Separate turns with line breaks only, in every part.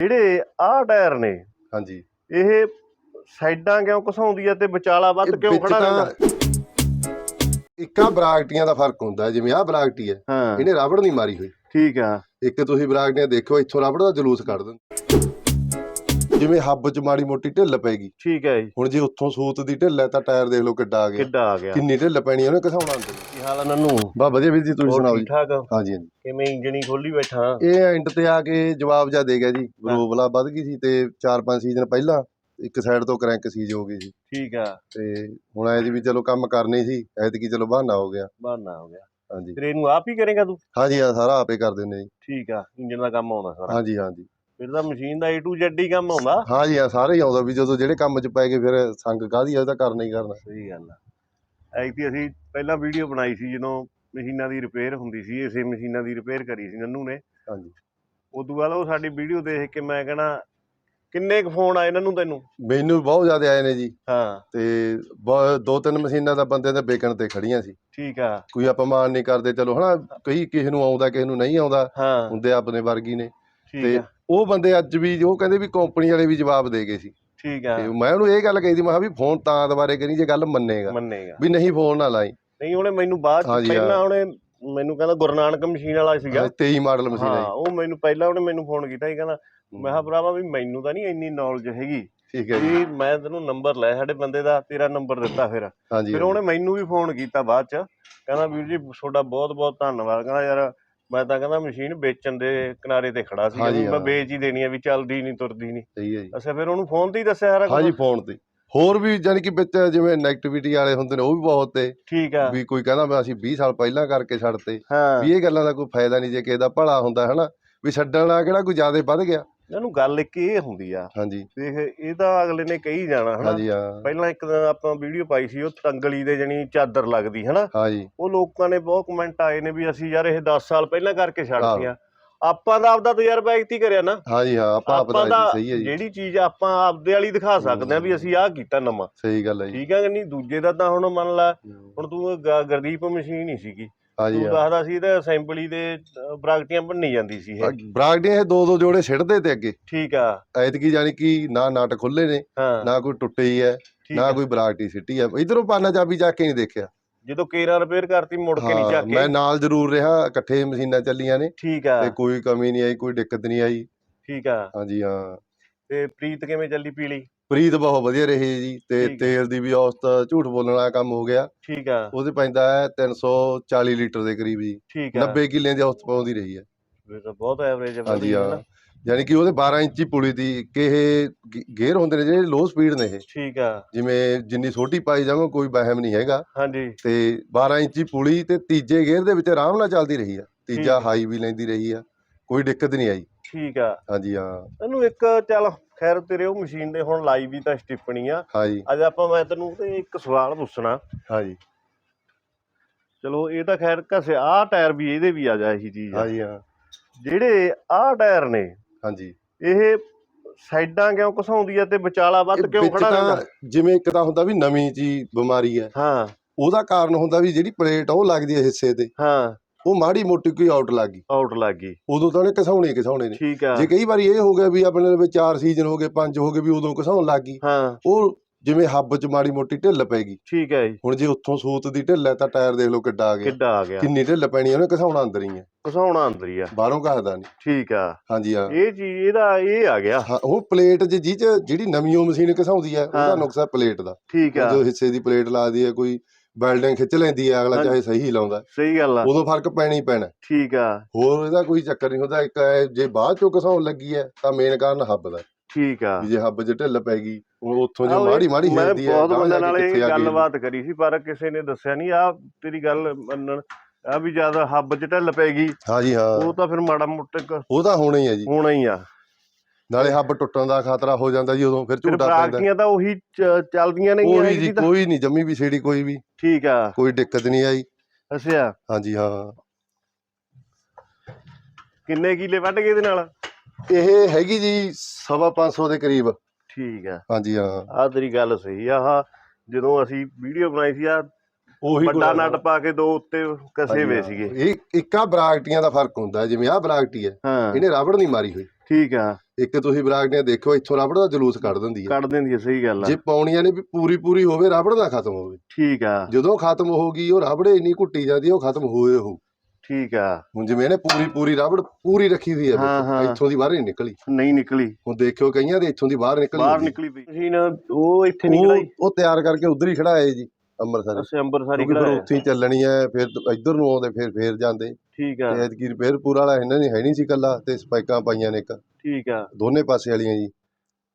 ਜਿਹੜੇ ਆਹ ਟਾਇਰ ਨੇ
ਹਾਂਜੀ।
ਇਹ ਸਾਈਡਾਂ ਕਿਉਂ ਘਸਾਉਂਦੀ ਆ ਤੇ ਵਿਚਾਲਾ ਵੱਧ ਕਿਉਂ ਖੜਾ ਰਹਿੰਦਾ?
ਇੱਕਾਂ ਬਰਾਕਟੀਆਂ ਦਾ ਫ਼ਰਕ ਹੁੰਦਾ। ਜਿਵੇਂ ਆਹ ਬਰਾਕਟੀ ਹੈ
ਹਾਂ।
ਇਹਨੇ ਰਬੜ ਨਹੀਂ ਮਾਰੀ ਹੋਈ।
ਠੀਕ ਆ।
ਇੱਕ ਤੁਸੀਂ ਬਰਾਕਟੀਆਂ ਦੇਖੋ ਇੱਥੋਂ ਰਬੜ ਦਾ ਜਲੂਸ ਕੱਢ ਦਿੰਦੇ। ਜਿਵੇਂ ਹੱਬ 'ਚ ਮਾੜੀ ਮੋਟੀ ਢਿੱਲ ਪੈਗੀ।
ਠੀਕ ਹੈ ਜੀ।
ਹੁਣ ਜੇ ਉੱਥੋਂ ਸੂਤ ਦੀ ਢਿੱਲ ਹੈ ਤਾਂ ਟਾਇਰ ਦੇਖ ਲਓ ਕਿੱਡਾ ਆ ਗਿਆ।
ਕਿੱਡਾ ਆ ਗਿਆ।
ਕਿੰਨੀ ਢਿੱਲ ਪੈਣੀ ਉਹਨੇ ਘਸਾਉਣਾ ਅੰਦਰ।
ਕੀ ਹਾਲ ਆ ਨੰਨੂ?
ਬਾ ਵਧੀਆ ਵੀਰ ਜੀ ਤੁਸੀਂ ਸੁਣਾਓ
ਠੀਕ
ਜੀ?
ਠਾਕ
ਹਾਂਜੀ ਹਾਂਜੀ।
ਕਿਵੇਂ ਇੰਜਣੀ ਖੋਲੀ ਬੈਠਾ?
ਇਹ ਐਂਡ ਤੇ ਆ ਕੇ ਜਵਾਬ ਜਾ ਦੇ ਗਿਆ ਜੀ। ਗਲੋਬਲਾ ਵੱਧ ਗਈ ਸੀ ਤੇ 4-5 ਸੀਜ਼ਨ ਪਹਿਲਾਂ ਇੱਕ ਸਾਈਡ ਤੋਂ ਕਰੈਂਕ ਸੀਜ ਹੋ ਗਈ ਸੀ।
ਠੀਕ ਆ।
ਤੇ ਹੁਣ ਐ ਜੀ ਵੀ ਚਲੋ ਕੰਮ ਕਰਨੀ ਸੀ ਐਤਕੀ ਚਲੋ ਬਹਾਨਾ ਹੋ ਗਿਆ।
ਬਹਾਨਾ ਹੋ ਗਿਆ।
ਹਾਂਜੀ।
ਫਿਰ ਇਹਨੂੰ ਆਪ ਹੀ ਕਰੇਗਾ ਤੂੰ?
ਹਾਂਜੀ ਆ ਸਾਰਾ ਆਪੇ ਕਰ ਦਿੰਦੇ ਜੀ।
ਠੀਕ ਆ ਇੰਜਨ ਦਾ ਕੰਮ ਆਉਂਦਾ ਸਾਰਾ।
ਹਾਂਜੀ ਹਾਂਜੀ।
ਫਿਰ ਤਾਂ ਮਸ਼ੀਨ ਦਾ A to Z ਹੀ ਕੰਮ ਆਉਂਦਾ।
ਆ ਸਾਰੇ ਹੀ ਆਉਂਦਾ ਵੀ ਜਦੋਂ ਜਿਹੜੇ ਕੰਮ 'ਚ ਪੈ ਗਏ ਫਿਰ ਸੰਗ ਕਾਹਦੀ ਆ ਉਹ ਤਾਂ ਕਰਨਾ ਹੀ ਕਰਨਾ।
ਸਹੀ ਗੱਲ ਆ। ਐਤੀ ਅਸੀਂ ਪਹਿਲਾਂ ਵੀਡੀਓ ਬਣਾਈ ਸੀ ਜਦੋਂ ਮਸ਼ੀਨਾਂ ਦੀ ਰਿਪੇਅਰ ਹੁੰਦੀ ਸੀ ਇਸੇ ਮਸ਼ੀਨਾਂ ਦੀ ਰਿਪੇਅਰ ਕਰੀ ਸੀ ਨੰਨੂ ਨੇ।
ਹਾਂਜੀ
ਉਦੋਂ ਬਾਅਦ ਉਹ ਸਾਡੀ ਵੀਡੀਓ ਦੇਖ ਕੇ ਮੈਂ ਕਹਣਾ ਕਿੰਨੇ ਕੁ ਫੋਨ ਆਏ ਨੰਨੂ ਤੈਨੂੰ?
ਮੈਨੂੰ ਬਹੁਤ ਜ਼ਿਆਦਾ ਆਏ ਨੇ ਜੀ।
ਹਾਂ।
ਤੇ ਬ- ਦੋ ਤਿੰਨ ਮਸ਼ੀਨਾਂ ਤਾਂ ਬੰਦੇ ਦੇ ਵੇਚਣ ਤੇ ਖੜੀਆਂ ਸੀ।
ਠੀਕ ਆ।
ਕੋਈ ਅਪਮਾਨ ਨਹੀਂ ਕਰਦੇ ਚਲੋ ਹਨਾ ਕਈ ਕਿਸੇ ਨੂੰ ਆਉਂਦਾ ਕਿਸੇ ਨੂੰ ਨਹੀਂ ਆਉਂਦਾ।
ਹਾਂ।
ਹੁੰਦੇ ਆਪਣੇ ਵਰਗੀ ਨੇ।
ਠੀਕ
ਤੇ
ਆ।
ਉਹ ਬੰਦੇ ਅੱਜ ਵੀ ਉਹ ਕਹਿੰਦੇ ਵੀ ਕੰਪਨੀ ਵਾਲੇ ਵੀ ਜਵਾਬ ਦੇ ਗਏ ਸੀ।
ਠੀਕ ਆ।
ਤੇ ਮੈਂ ਉਹਨੂੰ ਇਹ ਗੱਲ ਕਹੀ ਸੀ ਮੈਂ ਕਿਹਾ ਵੀ ਫੋਨ ਤਾਂ ਦੁਬਾਰੇ ਕਰੀ ਜੇ ਗੱਲ ਮੰਨੇਗਾ
ਮੰਨੇਗਾ।
ਵੀ ਨਹੀਂ ਫੋਨ ਨਾ ਲਾਈ।
ਨਹੀਂ ਉਹਨੇ ਮੈਨੂੰ ਬਾਅਦ ਚ। ਪਹਿਲਾਂ ਉਹਨੇ ਮੈਨੂੰ ਕਹਿੰਦਾ ਗੁਰੂ ਨਾਨਕ ਮਸ਼ੀਨ ਵਾਲਾ ਸੀਗਾ।
23 ਮਾਡਲ ਮਸ਼ੀਨ
ਹਾਂ
ਹੈ
ਉਹ ਮੈਨੂੰ ਪਹਿਲਾਂ ਉਹਨੇ ਮੈਨੂੰ ਫੋਨ ਕੀਤਾ ਸੀ ਕਹਿੰਦਾ ਮੈਂ ਕਿਹਾ ਭਰਾਵਾ ਵੀ ਮੈਨੂੰ ਤਾਂ ਨਹੀਂ ਇੰਨੀ ਨੌਲੇਜ ਹੈਗੀ
ਠੀਕ ਹੈ ਜੀ।
ਮੈਂ ਤੈਨੂੰ ਨੰਬਰ ਲੈ ਸਾਡੇ ਬੰਦੇ ਦਾ ਤੇਰਾ ਨੰਬਰ ਦਿੱਤਾ ਫਿਰ। ਫਿਰ ਉਹਨੇ ਮੈਨੂੰ ਵੀ ਫੋਨ ਕੀਤਾ ਬਾਅਦ ਚ ਕਹਿੰਦਾ ਵੀਰ ਜੀ ਤੁਹਾਡਾ ਬਹੁਤ ਬਹੁਤ ਧੰਨਵਾਦ ਕਹਿੰਦਾ ਯਾਰ ਮੈਂ ਤਾਂ ਕਹਿੰਦਾ ਮਸ਼ੀਨ ਵੇਚਣ ਦੇ ਕਿਨਾਰੇ ਤੇ ਖੜਾ ਸੀ
ਹਾਂਜੀ,
ਮੈਂ
ਹਾਂ।
ਵੇਚ ਹੀ ਦੇਣੀ ਆ ਵੀ ਚੱਲਦੀ ਨਹੀਂ ਤੁਰਦੀ ਨਹੀਂ।
ਸਹੀ ਹੈ ਜੀ।
ਅੱਛਾ ਫਿਰ ਉਹਨੂੰ ਫੋਨ ਤੇ ਹੀ ਦੱਸਿਆ ਸਾਰਾ?
ਹਾਂਜੀ ਫੋਨ ਤੇ। ਹੋਰ ਵੀ ਜਾਨੀ ਕਿ ਵਿੱਚ ਜਿਵੇਂ ਨੈਗੇਟਿਵਿਟੀ ਵਾਲੇ ਹੁੰਦੇ ਨੇ ਉਹ ਵੀ ਬਹੁਤ ਤੇ।
ਠੀਕ ਆ।
ਵੀ ਕੋਈ ਕਹਿੰਦਾ ਮੈਂ ਅਸੀਂ 20 ਸਾਲ ਪਹਿਲਾਂ ਕਰਕੇ ਛੱਡਤੇ।
ਹਾਂ।
ਵੀ ਇਹ ਗੱਲਾਂ ਦਾ ਕੋਈ ਫਾਇਦਾ ਨਹੀਂ ਜੇ ਕਿਸੇ ਦਾ ਭਲਾ ਹੁੰਦਾ ਹਨਾ? ਵੀ ਛੱਡਣ ਨਾਲ ਕਿਹੜਾ ਕੋਈ ਜ਼ਿਆਦਾ ਵੱਧ ਗਿਆ?
ਇਹਨੂੰ ਗੱਲ ਇੱਕ ਇਹ ਹੁੰਦੀ ਆ
ਹਾਂਜੀ।
ਦੇਖ ਇਹ ਤਾਂ ਅਗਲੇ ਨੇ ਕਹੀ ਜਾਣਾ ਹਨਾ?
ਹਾਂਜੀ ਹਾਂ।
ਪਹਿਲਾਂ ਇੱਕ ਦਿਨ ਆਪਾਂ ਵੀਡੀਓ ਪਾਈ ਸੀ ਉਹ ਤੰਗਲੀ ਦੇ ਜਣੀ ਚਾਦਰ ਲੱਗਦੀ ਹਨਾ?
ਹਾਂਜੀ।
ਉਹ ਲੋਕਾਂ ਨੇ ਬਹੁਤ ਕਮੈਂਟ ਆਏ ਨੇ ਵੀ ਅਸੀਂ ਯਾਰ ਇਹ 10 ਸਾਲ ਪਹਿਲਾਂ ਕਰਕੇ ਛੱਡਤੀਆਂ ਆਪਾਂ ਦਾ ਆਪਦਾ ਤਜਰਬਾ ਇਤੀ ਕਰਿਆ ਨਾ।
ਹਾਂਜੀ ਹਾਂ ਆਪਾਂ
ਆਪਾਂ
ਆਪਦਾ ਸਹੀ ਹੈ ਜੀ।
ਜਿਹੜੀ ਚੀਜ਼ ਆਪਾਂ ਆਪਦੇ ਵਾਲੀ ਦਿਖਾ ਸਕਦੇ ਆ ਵੀ ਅਸੀਂ ਆਹ ਕੀਤਾ ਨਵਾਂ।
ਸਹੀ ਗੱਲ ਹੈ ਜੀ।
ਠੀਕ ਆ ਕਿ ਨਹੀਂ? ਦੂਜੇ ਦਾ ਤਾਂ ਹੁਣ ਮੰਨ ਲਾ ਹੁਣ ਤੂੰ ਗੁਰਦੀਪ ਮਸ਼ੀਨ ਹੀ ਸੀਗੀ।
ਹਾਂਜੀ
ਤੂੰ
ਹਾਂ।
ਦੱਸਦਾ ਸੀ ਤੇ ਅਸੈਂਬਲੀ ਦੇ ਅ, ਬਰਾਕਟੀਆਂ ਭੰਨੀ ਜਾਂਦੀ ਸੀ ਇਹ।
ਬਰਾਗਡੀਆਂ ਇਹ ਦੋ ਦੋ ਜੋੜੇ ਛਿੜਦੇ ਤੇ ਅੱਗੇ।
ਠੀਕ ਆ।
ਐਤਕੀ ਜਾਨੀ ਕਿ ਨਾ ਨਟ ਖੁੱਲੇ ਨੇ
ਹਾਂ।
ਨਾ ਕੋਈ ਟੁੱਟੇ ਹੀ ਹੈ
ਠੀਕ
ਨਾ
ਆ।
ਕੋਈ ਬਰਾਗਟੀ ਸਿੱਟੀ ਹੈ। ਇਧਰੋਂ ਪਾਨਾ ਚਾਬੀ ਚੱਕ ਕੇ ਨਹੀਂ ਦੇਖਿਆ।
ਜਦੋਂ ਕੇਰਾ ਰਿਪੇਅਰ ਕਰਤੀ ਮੁੜ ਕੇ ਨਹੀਂ
ਹਾਂ, ਮੈਂ ਨਾਲ ਜ਼ਰੂਰ ਰਿਹਾ ਇਕੱਠੇ ਮਸ਼ੀਨਾਂ ਚੱਲੀਆਂ ਨੇ।
ਠੀਕ ਆ।
ਤੇ ਕੋਈ ਕਮੀ ਨਹੀਂ ਆਈ ਕੋਈ ਦਿੱਕਤ ਨਹੀਂ ਆਈ।
ਠੀਕ ਆ।
ਹਾਂਜੀ ਹਾਂ।
ਤੇ ਪ੍ਰੀਤ ਕਿਵੇਂ ਚੱਲੀ ਪੀਲੀ?
ਪ੍ਰੀਤ ਬਹੁਤ ਵਧੀਆ ਰਹੀ ਜੀ ਤੇ
ਠੀਕ ਹੈ।
ਤੇਲ ਦੀ ਵੀ ਔਸਤ ਝੂਠ ਬੋਲਣ ਵਾਲਾ ਕੰਮ ਹੋ ਗਿਆ।
ਠੀਕ ਆ।
ਉਹਦੇ ਪੈਂਦਾ ਹੈ 340 ਲੀਟਰ ਦੇ ਕਰੀਬ ਜੀ।
ਠੀਕ ਆ।
90 ਕਿੱਲਿਆਂ ਦੀ ਔਸਤ ਪਾਉਂਦੀ ਰਹੀ ਹੈ।
ਫਿਰ ਤਾਂ ਬਹੁਤ ਐਵਰੇਜ ਹੈ
ਹਾਂਜੀ ਹਾਂ। ਯਾਨੀ ਕਿ ਉਹਦੇ 12 ਇੰਚੀ ਪੁਲੀ ਦੀ ਕਿ ਇਹ ਗੇ- ਗੇਅਰ ਹੁੰਦੇ ਨੇ ਜਿਹੜੇ ਲੋ ਸਪੀਡ ਨੇ ਇਹ।
ਠੀਕ ਆ।
ਜਿਵੇਂ ਜਿੰਨੀ ਛੋਟੀ ਪਾਈ ਜਾਵਾਂ ਕੋਈ ਵਹਿਮ ਨਹੀਂ ਹੈਗਾ।
ਹਾਂਜੀ।
ਤੇ 12 ਇੰਚੀ ਪੁਲੀ ਤੇ ਤੀਜੇ ਗੇਅਰ ਦੇ ਵਿੱਚ ਆਰਾਮ ਨਾਲ ਚੱਲਦੀ ਰਹੀ ਆ। ਤੀਜਾ। ਹਾਈ ਵੀ ਲੈਂਦੀ ਰਹੀ ਆ। ਕੋਈ ਦਿੱਕਤ ਨਹੀਂ ਆਈ।
ਠੀਕ ਆ।
ਹਾਂਜੀ ਹਾਂ।
ਇਹਨੂੰ ਇੱਕ ਚੱਲ ਖੈਰ ਤੇਰੇ ਉਹ ਮਸ਼ੀਨ ਦੇ ਹੁਣ ਲਾਈ ਵੀ ਤਾਂ ਸਟਿੱਪਣੀ ਆ।
ਹਾਂਜੀ।
ਅੱਜ ਆਪਾਂ ਮੈਂ ਤੈਨੂੰ ਤੇ ਇੱਕ ਸਵਾਲ ਪੁੱਛਣਾ।
ਹਾਂਜੀ।
ਚਲੋ ਇਹ ਤਾਂ ਖੈਰ ਘਸੇ ਆਹ ਟਾਇਰ ਵੀ ਇਹਦੇ ਵੀ ਆ ਜਾ ਇਹੀ ਚੀਜ਼ ਆ।
ਹਾਂਜੀ ਹਾਂ।
ਜਿਹੜੇ ਆਹ ਟਾਇਰ ਨੇ
ਹਾਂਜੀ।
ਇਹ ਸਾਈਡਾਂ ਕਿਉਂ ਘਸਾਉਂਦੀ ਆ ਤੇ ਵਿਚਾਲਾ ਵੱਧ ਕਿਉਂ ਖੜਾ ਰਹਿੰਦਾ?
ਜਿਵੇਂ ਇੱਕ ਤਾਂ ਹੁੰਦਾ ਵੀ ਨਵੀਂ ਜੀ ਬਿਮਾਰੀ ਹੈ।
ਹਾਂ।
ਉਹਦਾ ਕਾਰਨ ਹੁੰਦਾ ਵੀ ਜਿਹੜੀ ਪਲੇਟ ਆ ਉਹ ਲੱਗਦੀ ਹੈ ਹਿੱਸੇ ਤੇ।
ਹਾਂ।
ਉਹ ਮਾੜੀ ਮੋਟੀ ਕੋਈ ਆਊਟ ਲੱਗ ਗਈ।
ਆਊਟ ਲੱਗ ਗਈ।
ਉਦੋਂ ਤਾਂ ਉਹਨੇ ਘਸਾਉਣੇ ਹੀ ਘਸਾਉਣੇ ਨੇ।
ਠੀਕ ਆ।
ਜੇ ਕਈ ਵਾਰੀ ਇਹ ਹੋ ਗਿਆ ਵੀ ਆਪਣੇ ਵਿੱਚ ਚਾਰ ਸੀਜ਼ਨ ਹੋ ਗਏ ਪੰਜ ਹੋ ਗਏ ਵੀ ਉਦੋਂ ਘਸਾਉਣ ਲੱਗ ਗਈ।
ਹਾਂ।
ਉਹ ਜਿਵੇਂ ਹੱਬ 'ਚ ਮਾੜੀ ਮੋਟੀ ਢਿੱਲ ਪੈ ਗਈ।
ਠੀਕ ਹੈ ਜੀ।
ਹੁਣ ਜੇ ਉੱਥੋਂ ਸੂਤ ਦੀ ਢਿੱਲ ਹੈ ਤਾਂ ਟਾਇਰ ਦੇਖ ਲਓ ਕਿੱਡਾ ਆ ਗਿਆ।
ਕਿੱਡਾ ਆ ਗਿਆ।
ਕਿੰਨੀ ਢਿੱਲ ਪੈਣੀ ਆ, ਉਹਨੇ ਘਸਾਉਣਾ ਅੰਦਰ ਹੀ ਹੈ
ਘਸਾਉਣਾ ਅੰਦਰ ਹੀ ਆ।
ਬਾਹਰੋਂ ਘਸਦਾ ਨਹੀਂ।
ਠੀਕ ਆ।
ਹਾਂਜੀ ਹਾਂ।
ਇਹ ਚੀਜ਼ ਇਹਦਾ ਇਹ ਆ ਗਿਆ।
ਉਹ ਪਲੇਟ ਜੇ ਜੀ 'ਚ ਜਿਹੜੀ ਨਵੀਂ ਉਹ ਮਸ਼ੀਨ ਘਸਾਉਂਦੀ ਹੈ ਉਹਦਾ। ਨੁਕਸਾ ਪਲੇਟ ਦਾ।
ਠੀਕ ਆ।
ਜੋ ਹਿੱਸੇ ਦੀ ਪਲੇਟ ਲਾਦੀ ਹੈ ਕੋਈ ਵੈਲਡਿੰਗ ਖਿੱਚ ਲੈਂਦੀ ਹੈ ਅਗਲਾ। ਚਾਹੇ ਸਹੀ ਲਾਉਂਦਾ।
ਸਹੀ ਗੱਲ ਆ।
ਉਦੋਂ ਫ਼ਰਕ ਪੈਣਾ ਹੀ ਪੈਣਾ।
ਠੀਕ ਆ।
ਹੋਰ ਇਹਦਾ ਕੋਈ ਚੱਕਰ ਨਹੀਂ ਹੁੰਦਾ ਇੱਕ ਜੇ ਬਾਅਦ ਚੋਂ ਘਸਾਉਣ ਲੱਗੀ ਹੈ ਤਾਂ ਮੇਨ ਕਾਰਨ ਹੱਬ ਦਾ।
ਠੀਕ ਆ।
ਜੇ ਹੱਬ 'ਚ ਢਿੱਲ ਪੈ ਗਈ ਉਹ ਉੱਥੋਂ ਜੋ ਮਾੜੀ ਮਾੜੀ ਹਿਲਦੀ ਹੈ
ਬਹੁਤ ਬੰਦਿਆਂ ਨਾਲ ਇਹ
ਆ
ਗੱਲਬਾਤ ਕਰੀ ਸੀ ਪਰ ਕਿਸੇ ਨੇ ਦੱਸਿਆ ਨਹੀਂ ਆ ਤੇਰੀ ਗੱਲ ਮੰਨਣ ਆ ਵੀ ਜ਼ਿਆਦਾ ਹੱਬ ਚ ਢਿੱਲ ਪੈ ਗਈ
ਹਾਂਜੀ ਹਾਂ।
ਉਹ ਤਾਂ ਫਿਰ ਮਾੜਾ ਮੋਟਾ
ਉਹ ਤਾਂ ਹੋਣਾ ਹੀ ਹੈ ਜੀ।
ਹੋਣਾ ਹੀ ਆ।
ਨਾਲੇ ਹੱਬ ਟੁੱਟਣ ਦਾ ਖਤਰਾ ਹੋ ਜਾਂਦਾ ਜੀ ਉਦੋਂ ਫਿਰ
ਫਿਰ
ਝੂਟਾ ਪੈਂਦਾ
ਬਰਾਕਟੀਆਂ ਤਾਂ ਉਹੀ ਚੱਲਦੀਆਂ ਨਹੀਂ
ਕੋਈ ਜੀ ਕੋਈ ਨਹੀਂ ਜੰਮੀ ਵੀ ਛੇੜੀ ਕੋਈ ਵੀ।
ਠੀਕ ਆ।
ਕੋਈ ਦਿੱਕਤ ਨਹੀਂ ਆਈ।
ਅੱਛਾ।
ਹਾਂਜੀ ਹਾਂ।
ਕਿੰਨੇ ਕਿਲੇ ਵੱਢ ਗਏ ਇਹਦੇ ਨਾਲ?
ਇਹ ਹੈਗੀ ਜੀ ਸਵਾ 500 ਦੇ ਕਰੀਬ।
ਠੀਕ ਆ।
ਹਾਂਜੀ ਹਾਂ।
ਆ ਤੇਰੀ ਗੱਲ ਸਹੀ ਆ ਆਹ ਜਦੋਂ ਅਸੀਂ ਵੀਡੀਓ ਬਣਾਈ ਸੀ ਆ
ਉਹੀ
ਵੱਡਾ ਨਟ ਪਾ ਕੇ ਦੋ ਉੱਤੇ ਕਸੇ ਵੇ। ਸੀਗੇ।
ਇਹ ਇੱਕਾ ਬਰਾਕਟੀਆਂ ਦਾ ਫ਼ਰਕ ਹੁੰਦਾ ਜਿਵੇਂ ਆਹ ਬਰਾਕਟੀ ਹੈ ਇਹਨੇ ਰਬੜ ਨਹੀਂ ਮਾਰੀ ਹੋਈ।
ਠੀਕ ਆ।
ਇੱਕ ਤੁਸੀਂ ਬਰਾਗਡੀਆਂ ਦੇਖੋ ਇੱਥੋਂ ਰਬੜ ਦਾ ਜਲੂਸ ਕੱਢ ਦਿੰਦੀ ਹੈ
ਕੱਢ ਦਿੰਦੀ ਆ ਸਹੀ ਗੱਲ ਆ।
ਜੇ ਪਾਉਣੀਆਂ ਨੇ ਵੀ ਪੂਰੀ ਪੂਰੀ ਹੋਵੇ ਰਬੜ ਨਾ ਖਤਮ ਹੋਵੇ।
ਠੀਕ ਆ।
ਜਦੋਂ ਖਤਮ ਹੋਗੀ ਉਹ ਰਬੜ ਇੰਨੀ ਘੁੱਟੀ ਜਾਂਦੀ ਹੈ, ਉਹ ਖਤਮ ਹੋਏ ਹੋ
ਠੀਕ ਆ।
ਹੁਣ ਜਿਵੇਂ ਇਹਨੇ ਪੂਰੀ ਪੂਰੀ ਰਬੜ ਪੂਰੀ ਰੱਖੀ ਹੋਈ ਹੈ
ਹਾਂ, ਹਾਂ।
ਇੱਥੋਂ ਦੀ ਬਾਹਰ ਨਹੀਂ ਨਿਕਲੀ।
ਨਹੀਂ ਨਿਕਲੀ।
ਹੁਣ ਦੇਖਿਓ ਕਈਆਂ ਦੇ ਇੱਥੋਂ ਦੀ ਬਾਹਰ ਨਿਕਲੀ
ਬਾਹਰ। ਨਿਕਲੀ ਪਈ। ਮਸ਼ੀਨ ਉਹ ਇੱਥੇ ਨਿਕਲਾਈ
ਉਹ ਉਹ ਤਿਆਰ ਕਰਕੇ ਉਧਰ ਹੀ ਖੜਾਏ ਜੀ। ਅੰਮ੍ਰਿਤਸਰ।
ਅਸੀਂ ਅੰਬਰਸਰੀ
ਕਿਉਂਕਿ ਫਿਰ ਉੱਥੇ ਹੀ ਚੱਲਣੀ ਹੈ ਫਿਰ ਇੱਧਰ ਨੂੰ ਆਉਂਦੇ ਫਿਰ ਫੇਰ ਜਾਂਦੇ।
ਠੀਕ ਆ।
ਤੇ ਐਤਕੀ ਰਿਪੇਅਰ ਪੂਰਾ ਵਾਲਾ ਇਹਨਾਂ ਨੇ ਹੈ ਨਹੀਂ ਸੀ ਕੱਲਾ ਤੇ ਸਪਾਈਕਾਂ ਪਾਈਆਂ ਨੇ ਇੱਕ।
ਠੀਕ ਆ।
ਦੋਨੇ ਪਾਸੇ ਵਾਲੀਆਂ ਜੀ।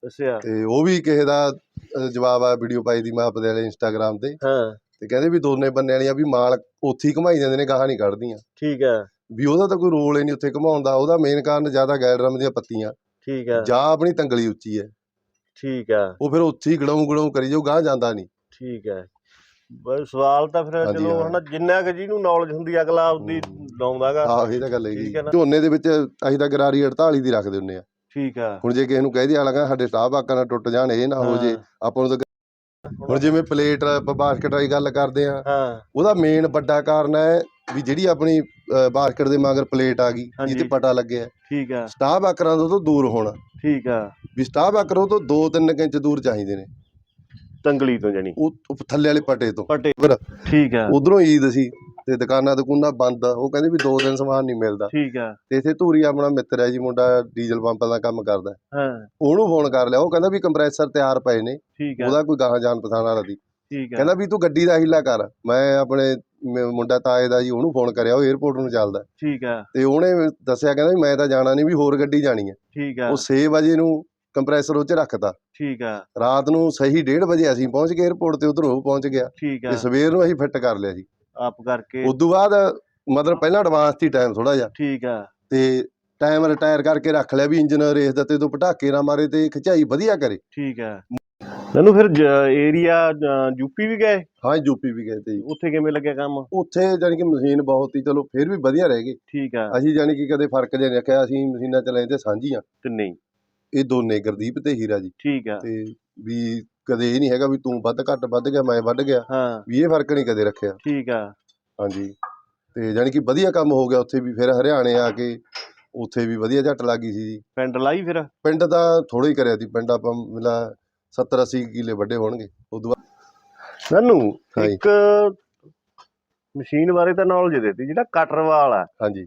ਦੱਸਿਆ
ਤੇ ਉਹ ਵੀ ਕਿਸੇ ਦਾ ਅ, ਜਵਾਬ ਆ ਵੀਡੀਓ ਪਾਈ ਦੀ ਮਾਪ ਦੇ ਵਾਲੇ ਇੰਸਟਾਗ੍ਰam ਤੇ।
ਹਾਂ।
ਤੇ ਕਹਿੰਦੇ ਵੀ ਦੋਨੇ ਬੰਨੇ ਵਾਲੀਆਂ ਵੀ ਮਾਲ ਉੱਥੇ ਹੀ ਘਮਾਈ ਜਾਂਦੇ ਨੇ ਗਾਹਾਂ ਨਹੀਂ ਕੱਢਦੀਆਂ।
ਠੀਕ ਆ।
ਵੀ ਉਹਦਾ ਤਾਂ ਕੋਈ ਰੋਲ ਹੀ ਨਹੀਂ ਉੱਥੇ ਘਮਾਉਣ ਦਾ ਉਹਦਾ ਮੇਨ ਕਾਰਨ ਜ਼ਿਆਦਾ ਗੈਰ ਡਰਮ ਦੀਆਂ ਪੱਤੀਆਂ।
ਠੀਕ ਆ।
ਜਾਂ ਆਪਣੀ ਤੰਗਲੀ ਉੱਚੀ ਹੈ।
ਠੀਕ ਆ।
ਉਹ ਫਿਰ ਉੱਥੇ ਹੀ ਗੜਾਉਂ ਗੜਾਉਂ ਕਰੀ ਜਾਊ ਗਾਹ ਜਾਂਦਾ ਨਹੀਂ
ਠੀਕ ਹੈ ਬਸ ਸਵਾਲ ਤਾਂ ਫਿਰ
ਹਾਂਜੀ,
ਚਲੋ
ਹਾਂ।
ਹਨਾ ਜਿੰਨਾ ਕਿ ਜਿਹਨੂੰ ਨੌਲੇਜ ਹੁੰਦੀ ਆ, ਅਗਲਾ ਆਪਦੀ ਲਾਉਂਦਾਗਾ।
ਆਹ ਇਹ ਤਾਂ ਗੱਲ ਹੈਗੀ
ਠੀਕ ਹੈ ਨਾ।
ਝੋਨੇ ਦੇ ਵਿੱਚ ਅਸੀਂ ਤਾਂ ਗਰਾਰੀ 48 ਦੀ ਰੱਖਦੇ ਹੁੰਨੇ ਆ।
ਠੀਕ ਆ।
ਹੁਣ ਜੇ ਕਿਸੇ ਨੂੰ ਕਹਿ ਦਿਆ ਲਗਾ ਸਾਡੇ ਸਟਾਫ ਆਕਾਂ ਨਾਲ ਟੁੱਟ ਜਾਣ ਇਹ ਨਾ ਹੋ ਜੇ
ਹਾਂ,
ਆਪਾਂ ਨੂੰ ਤਾਂ ਹੁਣ ਜਿਵੇਂ ਪਲੇਟ ਬਾਸਕਟ ਵਾਲੀ ਗੱਲ ਕਰਦੇ ਆ
ਹਾਂ।
ਉਹਦਾ ਮੇਨ ਵੱਡਾ ਕਾਰਨ ਹੈ ਵੀ ਜਿਹੜੀ ਆਪਣੀ ਬਾਸਕਟ ਦੇ ਮਗਰ ਪਲੇਟ ਆ ਗਈ
ਹਾਂਜੀ।
ਜਿੱਤੇ ਪਟਾ ਲੱਗਿਆ।
ਠੀਕ ਆ।
ਸਟਾਫ ਆਕਰਾਂ ਤੋਂ ਦੂਰ ਹੋਣਾ।
ਠੀਕ ਆ।
ਵੀ ਸਟਾਫ ਆਕਰਾਂ ਤੋਂ 2-3 ਇੰਚ ਦੂਰ ਚਾਹੀਦੇ ਨੇ।
ਤੰਗਲੀ ਤੋਂ ਜਣੀ।
ਉਹ ਉਹ ਥੱਲੇ ਵਾਲੇ ਪਟੇ ਤੋਂ।
ਪਟੇ
ਫਿਰ
ਠੀਕ ਆ।
ਉਧਰੋਂ ਈਦ ਸੀ ਤੇ ਦੁਕਾਨਾਂ ਦੁਕਾਨਾਂ ਬੰਦ। ਆ। ਉਹ ਕਹਿੰਦੇ ਵੀ ਦੋ ਦਿਨ ਸਮਾਨ ਨਹੀਂ ਮਿਲਦਾ।
ਠੀਕ ਆ।
ਤੇ ਇੱਥੇ ਧੂਰੀ ਆਪਣਾ ਮਿੱਤਰ ਹੈ ਜੀ ਮੁੰਡਾ ਡੀਜ਼ਲ ਪੰਪ ਦਾ ਕੰਮ ਕਰਦਾ।
ਹਾਂ।
ਉਹਨੂੰ ਫੋਨ ਕਰ ਲਿਆ। ਉਹ ਕਹਿੰਦਾ ਵੀ ਕੰਪਰੈਸਰ ਤਿਆਰ ਪਏ ਨੇ।
ਆ।
ਉਹਦਾ ਕੋਈ ਗਾਹਾਂ ਜਾਣ ਪਛਾਣ ਵਾਲਾ ਦੀ
ਠੀਕ ਆ।
ਕਹਿੰਦਾ ਵੀ ਤੂੰ ਗੱਡੀ ਦਾ ਹੀਲਾ ਕਰ। ਮੈਂ ਆਪਣੇ ਮੁੰਡਾ ਤਾਏ ਦਾ ਜੀ ਉਹਨੂੰ ਫੋਨ ਕਰਿਆ। ਉਹ 에어ਪੋਰਟ ਨੂੰ ਚੱਲਦਾ।
ਠੀਕ ਆ।
ਤੇ ਉਹਨੇ ਦੱਸਿਆ ਕਹਿੰਦਾ ਵੀ ਮੈਂ ਤਾਂ ਜਾਣਾ ਨਹੀਂ ਵੀ ਹੋਰ ਗੱਡੀ ਜਾਣੀ ਹੈ।
ਠੀਕ ਆ।
ਉਹ 6 ਵਜੇ ਨੂੰ ਕੰਪਰੈਸਰ ਉਹ ਚ ਰੱਖਤਾ।
ਠੀਕ ਆ।
ਰਾਤ ਨੂੰ ਸਹੀ 1:30 ਵਜੇ ਅਸੀਂ ਪਹੁੰਚ ਗਏ 에어ਪੋਰਟ ਤੇ ਉਧਰੋਂ ਪਹੁੰਚ ਗਿਆ।
ਠੀਕ ਆ।
ਤੇ ਸਵੇਰ ਨੂੰ ਅਸੀਂ ਫਿੱਟ ਕਰ ਲਿਆ ਜੀ।
ਆਪ ਕਰਕੇ।
ਉਸ ਤੋਂ ਬਾਅਦ ਮਤਲਬ ਪਹਿਲਾਂ ਐਡਵਾਂਸ ਸੀ ਟਾਈਮ ਥੋੜਾ ਜਿਹਾ।
ਠੀਕ ਆ।
ਤੇ ਟਾਈਮ ਰਿਟਾਇਰ ਕਰਕੇ ਰੱਖ ਲਿਆ ਵੀ ਇੰਜਨ ਰੇਸ ਦਾ ਤੇ ਪਟਾਕੇ ਨਾ ਮਾਰੇ ਤੇ ਖਿਚਾਈ ਵਧੀਆ ਕਰੇ।
ਠੀਕ ਆ। ਮੈਨੂੰ ਫਿਰ ਏਰੀਆ ਯੂਪੀ ਵੀ ਗਏ?
ਹਾਂ ਯੂਪੀ ਵੀ ਗਏ ਤੇ।
ਉੱਥੇ ਕਿਵੇਂ ਲੱਗਿਆ ਕੰਮ?
ਉੱਥੇ ਜਾਣੀ ਕਿ ਮਸ਼ੀਨ ਬਹੁਤ ਹੀ ਚਲੋ ਫਿਰ ਵੀ ਵਧੀਆ ਰਹਿ ਗਈ
ਠੀਕ ਆ।
ਅਸੀਂ ਜਾਣੀ ਕਿ ਕਦੇ ਫ਼ਰਕ ਜਿਹਾ ਨਹੀਂ ਰੱਖਿਆ ਅਸੀਂ ਮਸ਼ੀਨਾਂ ਚਲਾਏ ਤੇ ਸਾਂਝੀਆਂ।
ਤੇ ਨਹੀਂ।
ਇਹ ਦੋਨੇ ਗੁਰਦੀਪ ਤੇ ਹੀਰਾ ਜੀ।
ਠੀਕ ਆ।
ਤੇ ਵੀ ਕਦੇ ਇਹ ਨਹੀਂ ਹੈਗਾ ਵੀ ਤੂੰ ਵੱਧ ਘੱਟ ਵੱਧ ਗਿਆ ਮੈਂ ਵੱਧ ਗਿਆ।
ਹਾਂ।
ਵੀ ਇਹ ਫ਼ਰਕ ਨਹੀਂ ਕਦੇ ਰੱਖਿਆ।
ਠੀਕ ਆ।
ਹਾਂਜੀ। ਤੇ ਜਾਣੀ ਕਿ ਵਧੀਆ ਕੰਮ ਹੋ ਗਿਆ ਉੱਥੇ ਵੀ ਫਿਰ ਹਰਿਆਣੇ ਆ ਕੇ ਉੱਥੇ ਵੀ ਵਧੀਆ ਝੱਟ ਲੱਗੀ ਸੀ ਜੀ।
ਪਿੰਡ ਲਾਈ ਫਿਰ?
ਪਿੰਡ ਤਾਂ ਥੋੜਾ ਹੀ ਕਰਿਆ ਸੀ ਪਿੰਡ ਆਪਾਂ ਮਿਲਾ 70 80 ਕਿੱਲੇ ਵੱਡੇ ਹੋਣਗੇ ਉਦੋਂ ਬਾਅਦ।
ਮੈਨੂੰ। ਇੱਕ ਮਸ਼ੀਨ ਬਾਰੇ ਤਾਂ ਨੌਲੇਜ ਦਿੱਤੀ ਜਿਹੜਾ ਕਟਰ ਵਾਲ ਆ।
ਹਾਂਜੀ।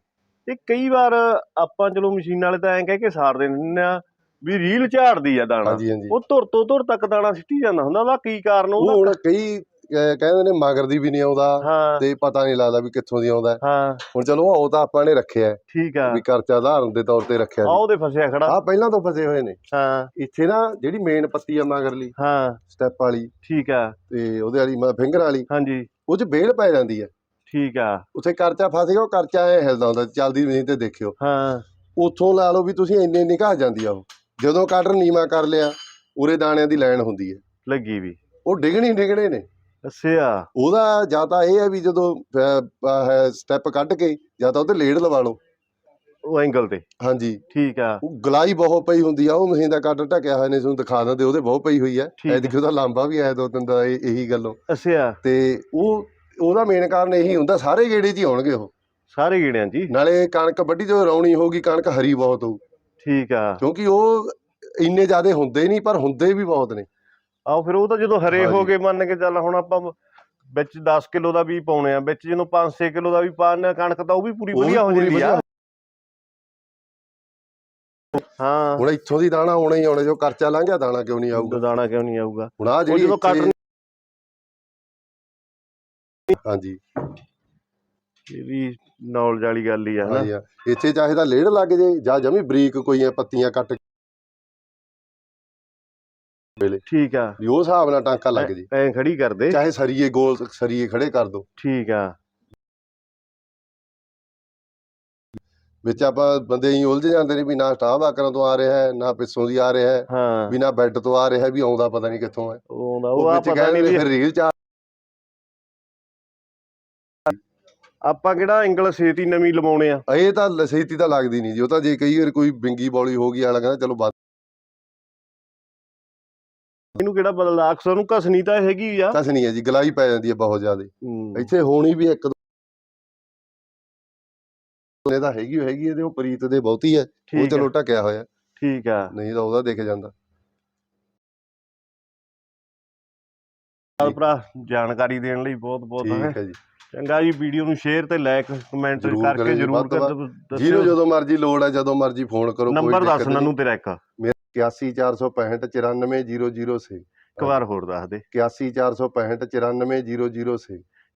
ਇਹ ਕਈ ਵਾਰ ਆਪਾਂ ਚਲੋ ਮਸ਼ੀਨ ਵਾਲੇ ਤਾਂ ਐਂ ਕਹਿ ਕੇ ਸਾੜ ਦਿੰਦੇ ਆ ਵੀ ਰੀਲ ਝਾੜਦੀ ਆ ਦਾਣਾ।
ਹਾਂਜੀ ਹਾਂਜੀ।
ਉਹ ਧੁਰ ਤੋਂ ਧੁਰ ਤੱਕ ਦਾਣਾ ਸਿੱਟੀ ਜਾਂਦਾ ਹੁੰਦਾ ਉਹਦਾ ਕੀ ਕਾਰਨ
ਉਹ
ਉਹਦਾ
ਹੁਣ ਕਈ ਅਹ, ਕਹਿੰਦੇ ਨੇ ਮਗਰ ਦੀ ਵੀ ਨਹੀਂ ਆਉਂਦਾ
ਹਾਂ।
ਤੇ ਪਤਾ ਨਹੀਂ ਲੱਗਦਾ ਵੀ ਕਿੱਥੋਂ ਦੀ ਆਉਂਦਾ। ਹੈ। ਹੁਣ ਚਲੋ ਉਹ ਤਾਂ ਆਪਾਂ ਨੇ ਰੱਖਿਆ। ਹੈ,
ਠੀਕ ਆ।
ਵੀ ਖਰਚਾ ਉਦਾਹਰਨ ਦੇ ਤੌਰ ਤੇ ਰੱਖਿਆ
ਆ ਉਹਦੇ ਫਸਿਆ ਖੜਾ।
ਆ ਪਹਿਲਾਂ ਤੋਂ ਫਸੇ ਹੋਏ ਨੇ।
ਹਾਂ।
ਇੱਥੇ ਨਾ ਜਿਹੜੀ ਮੇਨ ਪੱਤੀ ਆ ਮਗਰਲੀ
ਹਾਂ।
ਸਟੈਪ ਵਾਲੀ
ਠੀਕ ਆ।
ਤੇ ਉਹਦੇ ਵਾਲੀ ਫਿੰਗਰ ਵਾਲੀ
ਹਾਂਜੀ।
ਉਹ 'ਚ ਬੇਲ ਪੈ ਜਾਂਦੀ ਹੈ
ਠੀਕ ਆ।
ਉੱਥੇ ਕਰਚਾ ਫਸ ਗਿਆ ਉਹ ਕਰਚਾ ਐ ਹਿਲਦਾ ਹੁੰਦਾ ਚੱਲਦੀ ਮਸ਼ੀਨ ਤੇ ਦੇਖਿਓ।
ਹਾਂ।
ਉੱਥੋਂ ਲਾ ਲਓ ਵੀ ਤੁਸੀਂ ਇੰਨੇ ਨਿਕਾਹ ਜਾਂਦੀ ਆ ਉਹ। ਜਦੋਂ ਕਟਰ ਨੀਵਾ ਕਰ ਲਿਆ ਉਰੇ ਦਾਣਿਆਂ ਦੀ ਲਾਈਨ ਹੁੰਦੀ ਹੈ।
ਲੱਗੀ ਵੀ।
ਉਹ ਡਿਗਣੀ ਡਿਗਣੇ ਨੇ।
ਅੱਛਾ
ਉਹਦਾ ਜਾਂ ਤਾਂ ਇਹ ਹੈ ਵੀ ਜਦੋਂ ਸਟੈਪ ਕੱਢ ਕੇ ਜਾਂ ਤਾਂ ਉਹਤੇ ਲੇਡ ਲਵਾ ਲਓ।
ਉਹ ਐਂਗਲ ਤੇ।
ਹਾਂਜੀ।
ਠੀਕ ਆ।
ਉਹ ਗਲਾਈ ਬਹੁਤ ਪਈ ਹੁੰਦੀ ਆ ਉਹ ਮਸ਼ੀਨ ਦਾ ਕੱਟ ਢਕਿਆ ਹੋਇਆ ਨੇ ਤੁਹਾਨੂੰ ਦਿਖਾ ਦਿੰਦੇ ਉਹਦੇ ਬਹੁਤ ਪਈ ਹੋਈ ਹੈ
ਠੀਕ
ਐਤਕੀ ਉਹਦਾ ਲਾਂਬਾ ਵੀ ਆਇਆ ਦੋ ਤਿੰਨ ਦਾ ਇਹ- ਇਹੀ ਗੱਲੋਂ।
ਅੱਛਾ
ਤੇ ਉਹ ਉਹਦਾ ਮੇਨ ਕਾਰਨ ਇਹੀ ਹੁੰਦਾ ਸਾਰੇ ਗੇੜੇ 'ਚ ਹੀ ਆਉਣਗੇ ਉਹ।
ਸਾਰੇ ਗੀੜਿਆਂ ਜੀ
ਨਾਲੇ ਕਣਕ ਵੱਢੀ ਜਦੋਂ ਰੌਣੀ ਹੋਊਗੀ ਕਣਕ ਹਰੀ ਬਹੁਤ ਹੋਊ।
ਠੀਕ ਆ।
ਕਿਉਂਕਿ ਉਹ ਇੰਨੇ ਜ਼ਿਆਦੇ ਹੁੰਦੇ ਨਹੀਂ ਪਰ ਹੁੰਦੇ ਵੀ ਬਹੁਤ ਨੇ।
ਆਓ ਫਿਰ ਉਹ ਤਾਂ ਜਦੋਂ ਹਰੇ ਹੋ। ਗਏ ਮੰਨ ਕੇ ਚੱਲ ਹੁਣ ਆਪਾਂ ਵਿੱਚ 10 ਕਿਲੋ ਦਾ ਵੀ ਪਾਉਣੇ ਆ ਵਿੱਚ ਜਦੋਂ 5-6 ਕਿਲੋ ਦਾ ਵੀ ਪਾਉਣੇ ਆ ਕਣਕ ਤਾਂ ਉਹ ਵੀ ਪੂਰੀ ਵਧੀਆ ਹੋ ਜਾਂਦੀ ਆ। ਹਾਂ।
ਹੁਣ ਇੱਥੋਂ ਦੀ ਦਾਣਾ ਆਉਣਾ ਹੀ ਆਉਣਾ ਜੋ ਕਰਚਾ ਲੰਘ ਗਿਆ ਦਾਣਾ ਕਿਉਂ ਨਹੀਂ ਆਊਗਾ?
ਦਾਣਾ ਕਿਉਂ ਨਹੀਂ ਆਊਗਾ?
ਹੁਣ ਆ ਜਿਹੜੀ ਹਾਂਜੀ।
ਇਹ ਵੀ ਨੌਲੇਜ ਵਾਲੀ ਗੱਲ ਹੀ ਆ ਹਨਾ?
ਹਾਂਜੀ ਹਾਂ। ਇੱਥੇ ਚਾਹੇ ਤਾਂ ਲੇੜ ਲੱਗ ਜੇ ਜਾਂ ਜਮੀ ਬਰੀਕ ਕੋਈ ਐ ਪੱਤੀਆਂ ਕੱਟ
ਠੀਕ ਆ।
ਵੀ ਉਹ ਹਿਸਾਬ ਨਾਲ ਟਾਂਕਾ ਲੱਗ ਜੇ।
ਐਂ ਖੜੀ ਕਰਦੇ
ਚਾਹੇ ਸਰੀਏ ਗੋਲ ਸਰੀਏ ਖੜੇ ਕਰ ਦੋ।
ਠੀਕ ਆ।
ਵਿੱਚ ਆਪਾਂ ਬੰਦੇ ਹੀ ਉਲਝ ਜਾਂਦੇ ਨੇ ਵੀ ਨਾ ਸਟਾਫ ਆਕਰਾਂ ਤੋਂ ਆ ਰਿਹਾ ਹੈ ਨਾ ਪਿੱਛੋਂ ਦੀ ਆ ਰਿਹਾ ਹੈ।
ਹਾਂ।
ਵੀ ਨਾ ਬੈੱਡ ਤੋਂ ਆ ਰਿਹਾ ਹੈ ਵੀ ਆਉਂਦਾ ਪਤਾ ਨਹੀਂ ਕਿੱਥੋਂ ਹੈ।
ਉਹ ਆਉਂਦਾ
ਉਹ
ਉਹ ਆ
ਵਿੱਚ
ਪਤਾ
ਕਹਿੰਦੇ
ਨਹੀਂ ਵੀ
ਫਿਰ ਰੀਲ ਚ
ਆਪਾਂ ਕਿਹੜਾ ਐਂਗਲ ਛੇਤੀ ਨਵੀਂ ਲਵਾਉਣੇ ਆ?
ਇਹ ਤਾਂ ਲਸੇਤੀ ਤਾਂ ਲੱਗਦੀ ਨਹੀਂ ਜੀ ਉਹ ਤਾਂ ਜੇ ਕਈ ਵਾਰ ਕੋਈ ਬਿੰਗੀ ਬੌਲੀ ਹੋ ਗਈ ਆਲਾ ਕਹਿੰਦਾ ਚਲੋ ਬਾਤ
ਇਹਨੂੰ ਕਿਹੜਾ ਬਦਲਦਾ? ਅਕਸਰ ਨੂੰ ਘਸਣੀ ਤਾਂ ਹੈਗੀ ਆ।
ਕਸ ਨਹੀਂ ਹੈ ਜੀ ਗਲਾਈ ਪੈ ਜਾਂਦੀ ਹੈ ਬਹੁਤ ਜ਼ਿਆਦਾ।
ਹੂੰ,
ਇੱਥੇ ਹੋਣੀ ਵੀ ਇੱਕ ਦੋ ਤਾਂ ਹੈਗੀ ਓ ਹੈਗੀ ਇਹਦੇ ਉਹ ਪ੍ਰੀਤ ਦੇ ਬਹੁਤੀ ਹੈ ਉਹ
ਠੀਕ
ਚਲੋ
ਆ।
ਹੋਇਆ।
ਠੀਕ ਆ।
ਨਹੀਂ ਤਾਂ ਉਹਦਾ ਦਿਖ ਜਾਂਦਾ।
ਨਾਲ ਭਰਾ ਜਾਣਕਾਰੀ ਦੇਣ ਲਈ ਬਹੁਤ ਬਹੁਤ
ਠੀਕ ਹੈ ਜੀ।
ਚੰਗਾ ਜੀ ਵੀਡੀਓ ਨੂੰ ਸ਼ੇਅਰ ਤੇ ਲਾਈਕ ਕਮੈਂਟ ਕਰਕੇ ਜਰੂਰ ਕਰ ਦੱਸਿਓ
ਜਦੋਂ ਮਰਜ਼ੀ ਲੋੜ ਹੈ ਜਦੋਂ ਮਰਜ਼ੀ ਫੋਨ ਕਰੋ
ਨੰਬਰ ਦੱਸ ਨਨੂੰ ਤੇਰਾ ਇੱਕ।
81465 94006
ਇੱਕ ਵਾਰ ਹੋਰ ਦੱਸ ਦੇ।
81465 94006